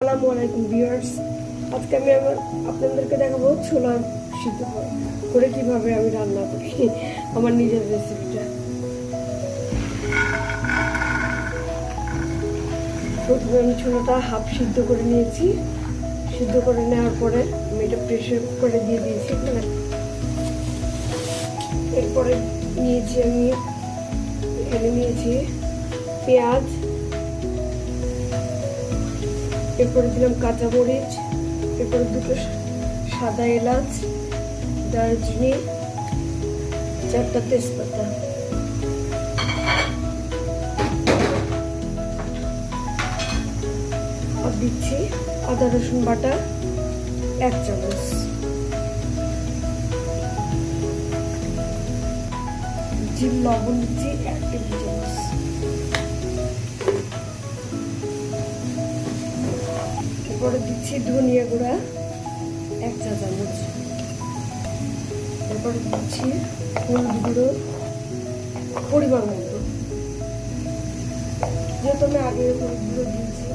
আসসালামু আলাইকুম ভিউয়ার্স। আজকে আমি আমার আপনাদেরকে দেখাবো ছোলা সিদ্ধ করা কীভাবে আমি রান্না করি আমার নিজের রেসিপিটা প্রথমে আমি ছোলাটা হাফ সিদ্ধ করে নিয়েছি। সিদ্ধ করে নেওয়ার পরে আমি এটা প্রেশার কুকারে দিয়ে দিয়েছি মানে এরপরে নিয়েছি আমি, এখানে নিয়েছি পেঁয়াজ এরপরে দিলাম কাঁচামরিচ এরপরে দুটো সাদা এলাচ, দারচিনি, চারটা তেজপাতা। আর দিচ্ছি আদা, রসুন বাটা, এক চামচ। জিম লবণ দিচ্ছি এক টেবিল চামচ। এরপরে দিচ্ছি, ধনিয়া গুঁড়া, এক চা চামচ। এরপরে দিচ্ছি হলুদ গুঁড়ো, পরিমাণ মতো। যেহেতু আমি আগে হলুদ গুঁড়ো দিয়েছি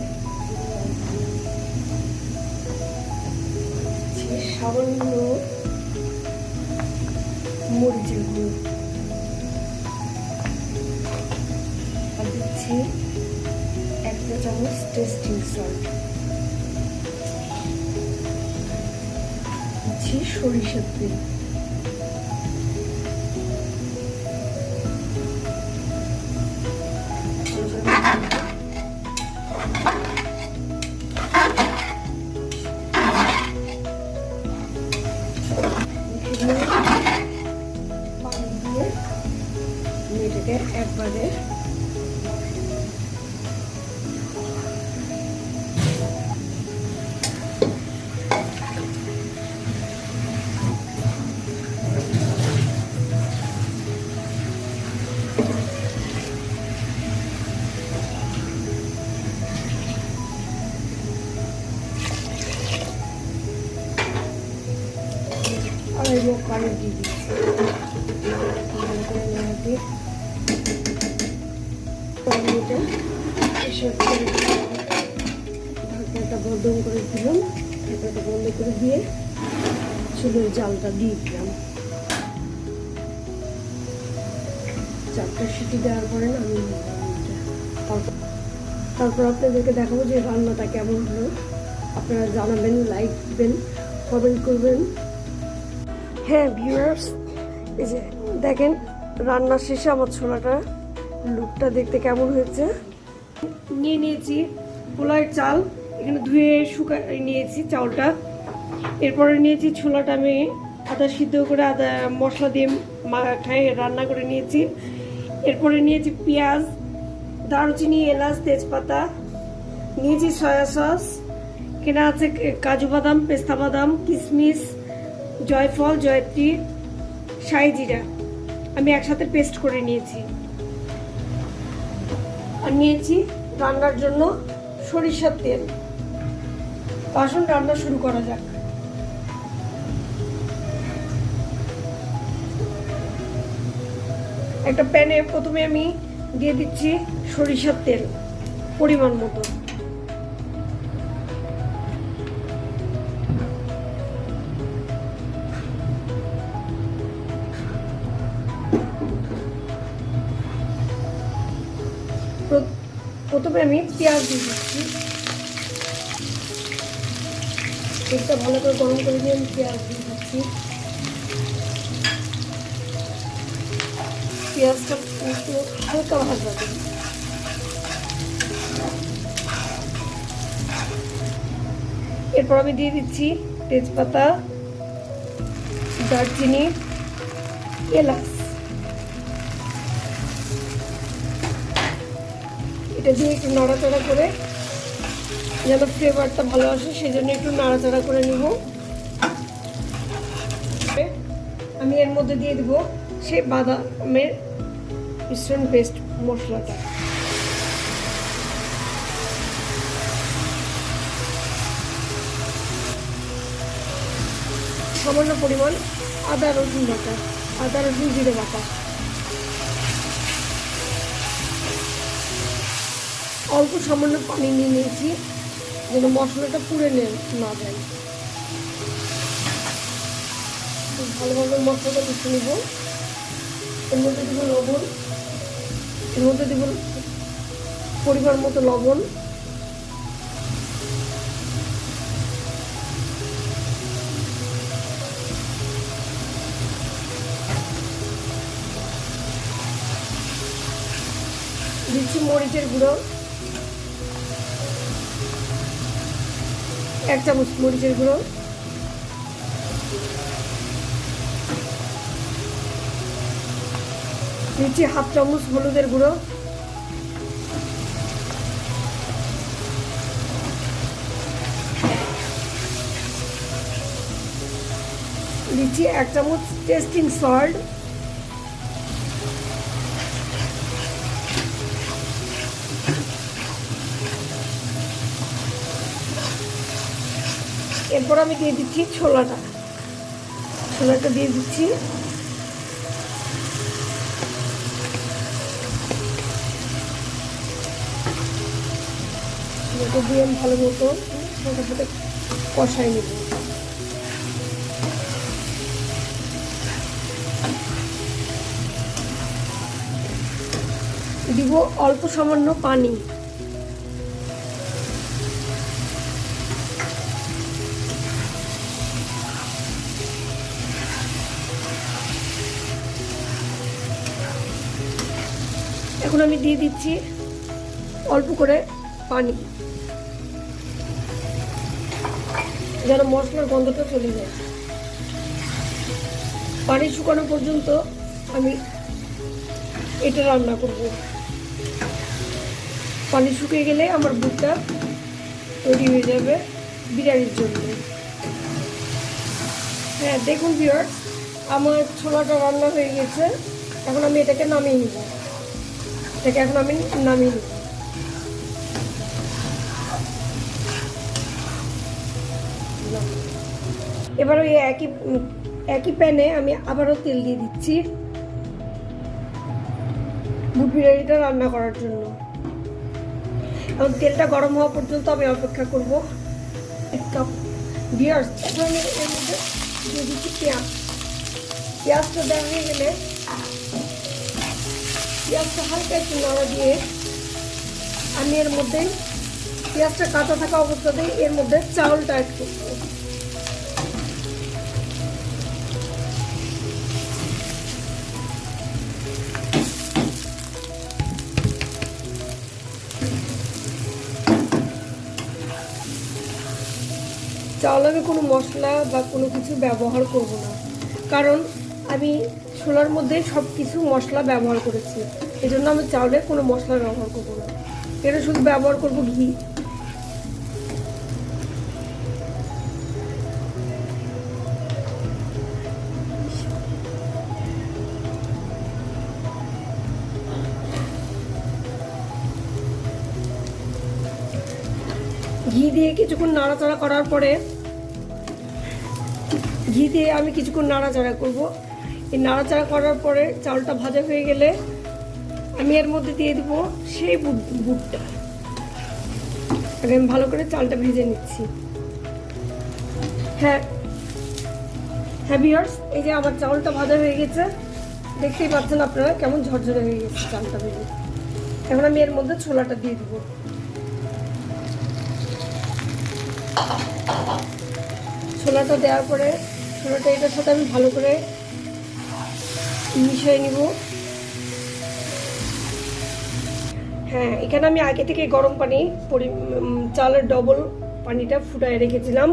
সামান্য মরিচের গুঁড়ো। আর দিচ্ছি একটা চামচ টেস্টিং সল্ট। দিচ্ছি সরিষার তেল। এটাকে একবারে মুখ পানি দিয়ে দিচ্ছি করে নেড়ে এসব করে ঢাকনাটা বন্ধ করে দিলাম। ঢাকনাটা বন্ধ করে দিয়ে চুলের জালটা দিয়ে দিলাম। চারটা সিটি দেওয়ার পরে না আমি তারপর আপনাদেরকে দেখাবো যে রান্নাটা কেমন হলো। আপনারা জানাবেন লাইক দিবেন কমেন্ট করবেন। হ্যাঁ ভিউয়ার্স এই যে দেখেন রান্নার শেষে আমার ছোলাটা লুকটা দেখতে কেমন হয়েছে? নিয়ে নিয়েছি পোলার চাল, এখানে ধুয়ে শুকা, নিয়েছি চাউলটা। এরপরে নিয়েছি ছোলাটা আমি আদা সিদ্ধ করে আদা, মশলা দিয়ে মাখায় রান্না করে নিয়েছি। এরপরে নিয়েছি পেঁয়াজ, দারুচিনি, এলাচ, তেজপাতা, নিয়েছি সয়া সস। এখানে আছে কাজু বাদাম, পেস্তা বাদাম কিশমিশ জয়ফল, জয়ত্রী সাই জিরা আমি একসাথে পেস্ট করে নিয়েছি। আর নিয়েছি রান্নার জন্য সরিষার তেল। আসুন রান্না শুরু করা যাক। একটা প্যানে প্রথমে আমি দিয়ে দিচ্ছি সরিষার তেল, পরিমাণ মতো। প্রথমে আমি পেঁয়াজ দিয়ে দিচ্ছি। তেলটা ভালো করে গরম করে দিয়ে আমি পেঁয়াজ দিয়ে দিচ্ছি। পেঁয়াজটা একটু হালকা ভাজা এরপর আমি দিয়ে দিচ্ছি তেজপাতা, দারচিনি, এলাচ। এটা দিয়ে একটু নাড়াচাড়া করে যেন ফ্লেভারটা ভালো আসে সেই জন্য একটু নাড়াচাড়া করে নিব। আমি এর মধ্যে দিয়ে দেবো সেই বাদামের মিশ্রণ পেস্ট মশলাটা। সামান্য পরিমাণ আদা রসুন বাটা, আদা রসুন জিরে বাটা। অল্প সামান্য পানি নিয়ে নিয়েছি, যেন মশলাটা পুড়ে নে না যায়। ভালোভাবে মশলাটা মিশে নিব। এর মধ্যে দিব লবণ। এর মধ্যে দিব পরিমাণ মতো লবণ। দিচ্ছি মরিচের গুঁড়ো। এক চামচ মরিচের গুঁড়ো। দিচ্ছি হাফ চামচ হলুদের গুঁড়ো। দিচ্ছি এক চামচ টেস্টিং সল্ট। এরপর আমি দিয়ে দিচ্ছি ছোলাটা। ছোলাটা দিয়ে দিচ্ছি। ছোলাটা দিয়ে আমি ভালো মতো সাথে কষাই নেব। দিব অল্প সামান্য পানি। এখন আমি দিয়ে দিচ্ছি অল্প করে পানি। যেন মশলার গন্ধটা চলে যায়। পানি শুকানো পর্যন্ত আমি এটা রান্না করব। পানি শুকিয়ে গেলে আমার বুটটা তৈরি হয়ে যাবে বিরিয়ানির জন্য। হ্যাঁ দেখুন বিয়ার আমার ছোলাটা রান্না হয়ে গেছে। এখন আমি এটাকে নামিয়ে নিব। এটাকে এখন আমি নামিয়ে এবার ওই একই একই প্যানে আমি আবারও তেল দিয়ে দিচ্ছি বুট বিরিয়ানিটা রান্না করার জন্য। এবং তেলটা গরম হওয়া পর্যন্ত আমি অপেক্ষা করব। এক কাপ এখন আমি এর মধ্যে দিয়ে দিচ্ছি পেঁয়াজ। পেঁয়াজটা দেওয়া হয়ে গেলে পেঁয়াজটা হালকা একটু নাড়া দিয়ে আমি এর মধ্যে পেঁয়াজটা কাঁচা থাকা অবস্থাতেই এর মধ্যে চাউলটা অ্যাড করব। চাউল আমি কোনো মশলা বা কোনো কিছু ব্যবহার করব না, কারণ আমি ছোলার মধ্যে সব কিছু মশলা ব্যবহার করেছি। এই জন্য আমি চাউলে কোনো মশলা ব্যবহার করব না। এটা শুধু ব্যবহার করব ঘি। ঘি দিয়ে কিছুক্ষণ নাড়াচাড়া করার পরে ঘি দিয়ে আমি কিছুক্ষণ নাড়াচাড়া করব। এই নাড়াচাড়া করার পরে চালটা ভাজা হয়ে গেলে আমি এর মধ্যে দিয়ে দেবো সেই বুট বুটটা। আগে আমি ভালো করে চালটা ভেজে নিচ্ছি। হ্যাঁ। হ্যাঁ বিয়ার্স এই যে আমার চাউলটা ভাজা হয়ে গেছে। দেখতেই পাচ্ছেন আপনারা কেমন ঝরঝরে হয়ে গেছে চালটা ভেজে। এখন আমি এর মধ্যে ছোলাটা দিয়ে দেবো। ছোলাটা দেওয়ার পরে, ছোলাটা এটার সাথে আমি ভালো করে মিশিয়ে নিব। হ্যাঁ এখানে আমি আগে থেকে গরম পানি পরি চালের ডবল পানিটা ফুটায় রেখেছিলাম।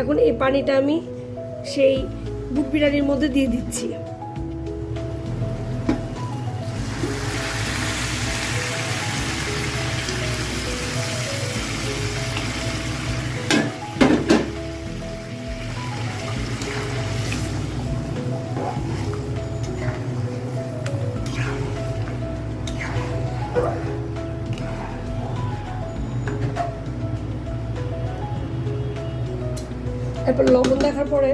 এখন এই পানিটা আমি সেই বুট বিরিয়ানির মধ্যে দিয়ে দিচ্ছি। তারপর লবণ দেখার পরে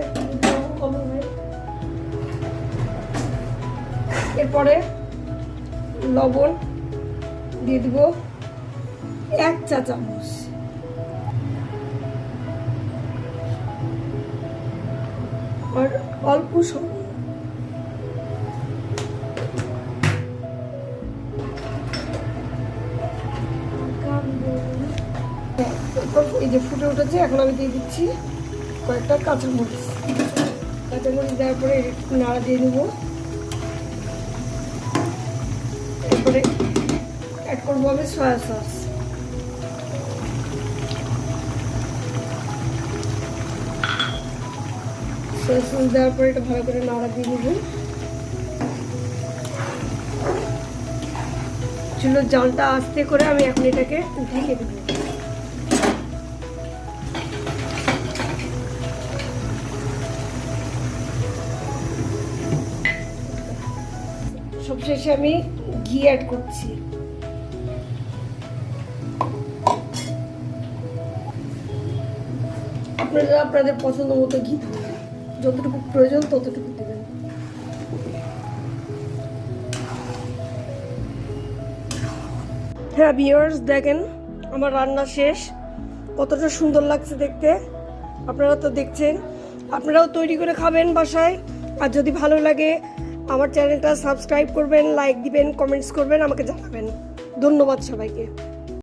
এরপরে লবণ দিয়ে দিব এক চা চামচ। আর অল্প সময় হ্যাঁ, এই যে ফুটে উঠেছে, এখন আমি দিয়ে দিচ্ছি কয়েকটা কাঁচামরিচ কাঁচামরিচ দেওয়ার পরে একটু নাড়া দিয়ে নেব এরপরে অ্যাড করব আমি সয়া সস সয়া সস দেওয়ার পরে এটা ভালো করে নাড়া দিয়ে নেব চুলোর জলটা আস্তে করে আমি এখন এটাকে ঢেকে দেবো সবশেষে আমি ঘি অ্যাড করছি। আপনারা আপনাদের পছন্দ মতো ঘি দেবেন। যতটুকু প্রয়োজন ততটুকু দেবেন। হ্যাঁ ভিউয়ার্স দেখেন আমার রান্না শেষ। কতটা সুন্দর লাগছে দেখতে। আপনারা তো দেখছেন। আপনারাও তৈরি করে খাবেন বাসায়। আর যদি ভালো লাগে আমার চ্যানেলটা সাবস্ক্রাইব করবেন লাইক দিবেন কমেন্টস করবেন আমাকে জানাবেন। ধন্যবাদ সবাইকে।